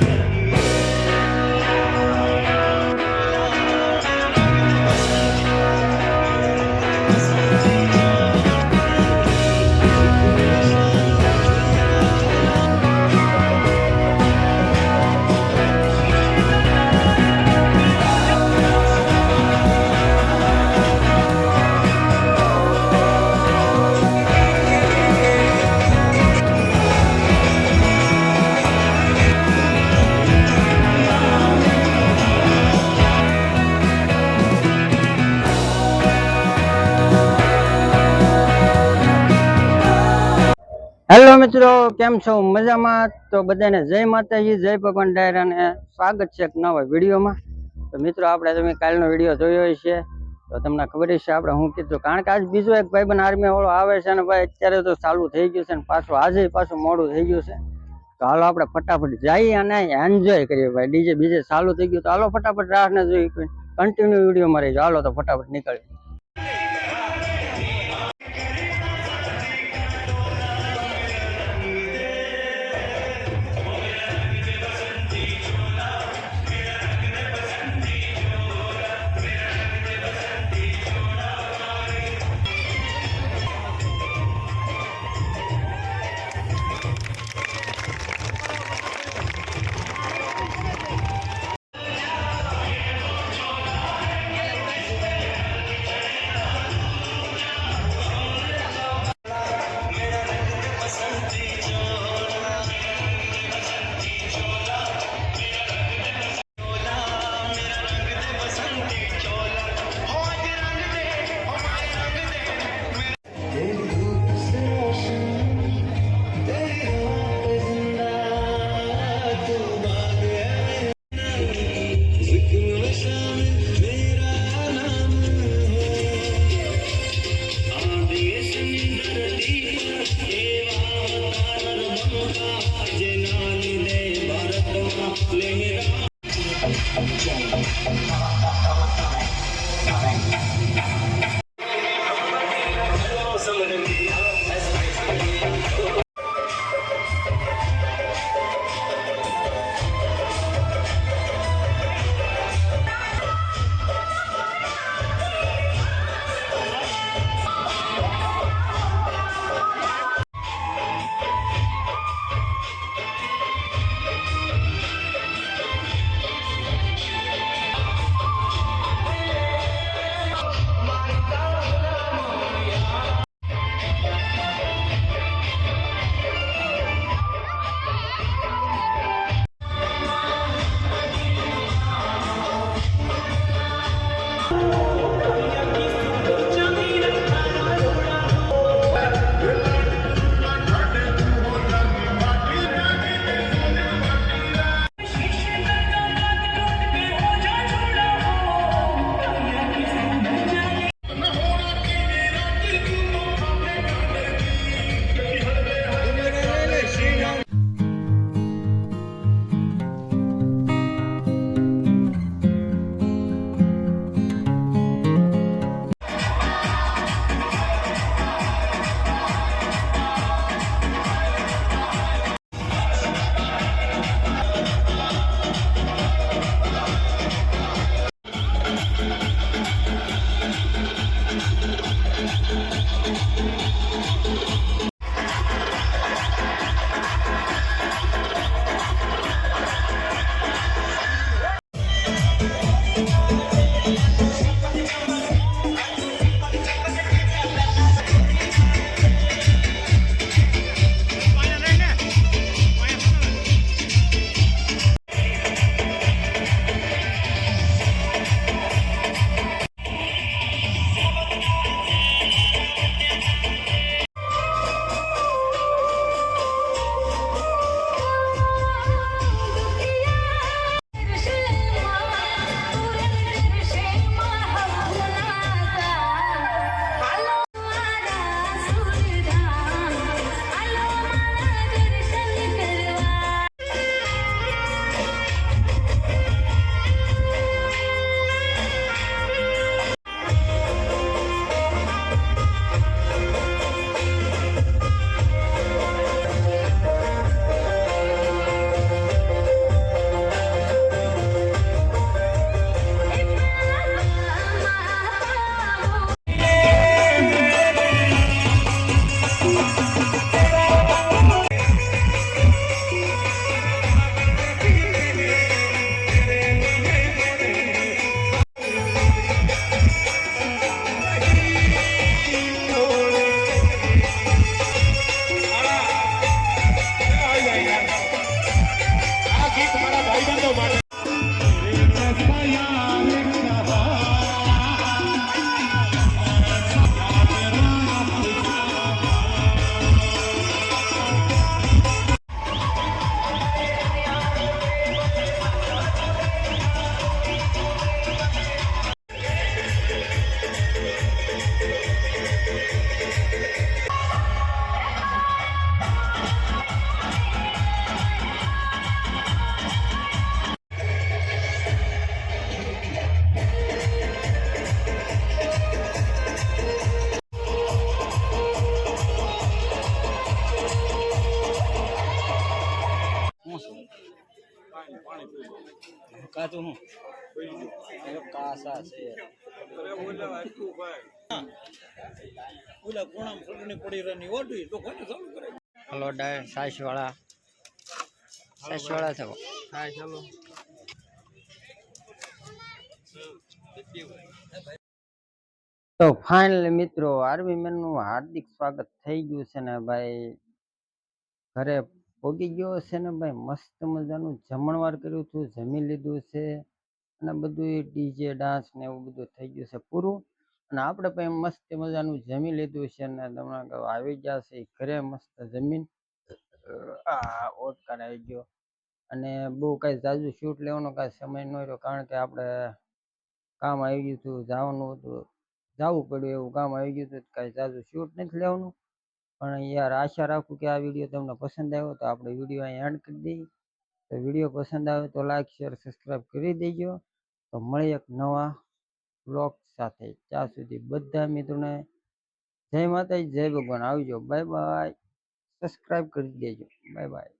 Hello મિત્રો, કેમ છો? મજામાં? તો બધાને જય માતાજી, જય ભગવાન ડાયર અને સ્વાગત છે એક નવા વિડીયોમાં. તો મિત્રો, આપણે તમે કાલનો વીડિયો જોયો છે, તો તમને ખબર છે આપણે હું કીધું. કારણ કે આજ બીજો એક ભાઈબંધ આર્મી વાળો આવે છે અને ભાઈ, અત્યારે તો ચાલુ થઈ ગયું છે અને પાછું, આજે પાછું મોડું થઈ ગયું છે. તો હાલો આપણે ફટાફટ જઈએ અને એન્જોય કરીએ ભાઈ. ડીજે બીજે ચાલુ થઈ ગયું. તો હાલો ફટાફટ રાહને જોઈ કન્ટિન્યુ વિડીયોમાં રહીજો. હાલો તો ફટાફટ નીકળીએ. Excellent. કાચું હું. કાસા છે. ઓલા કોણામ ફૂટની પડી રહી ઓડી તો કોને ચાલુ કરે હલો, ડાય સાઈસ વાળા સાઈસ વાળા છે. હા ચાલો તો ફાઇનલી મિત્રો આર્મી મેનનું હાર્દિક સ્વાગત થઈ ગયું છે ને ભાઈ. ઘરે પોગી ગયો છે ને ભાઈ? મસ્ત મજાનું જમણવાર કર્યું હતું, જમી લીધું છે અને બધું ડીજે, ડાન્સ ને એવું બધું થઈ ગયું છે પૂરું. અને આપણે પણ મસ્ત મજાનું જમી લીધું છે ને તમને આવી ગયા છે ઘરે મસ્ત જમીન. આ ઓટકાર આવી ગયો. અને બહુ કાંઈ જાજુ શૂટ લેવાનો કાંઈ સમય ન રહ્યો, કારણ કે આપણે કામ આવી ગયું હતું, જવાનું હતું. જવું પડ્યું એવું કામ આવી ગયું હતું, કાંઈ જાજુ શૂટ નથી લેવાનું. પણ યાર આશા રાખું કે આ વીડિયો તમને પસંદ આવ્યો તો આપણે વીડિયો અહીં એન્ડ કરી દઈએ. તો વીડિયો પસંદ આવે તો લાઈક શેર સબસ્ક્રાઈબ કરી દેજો. તો મળીએ એક નવા બ્લોગ સાથે. ત્યાં સુધી બધા મિત્રોને જય માતાજી, જય ભગવાન. આવજો. બાય બાય સબસ્ક્રાઈબ કરી દેજો. Bye bye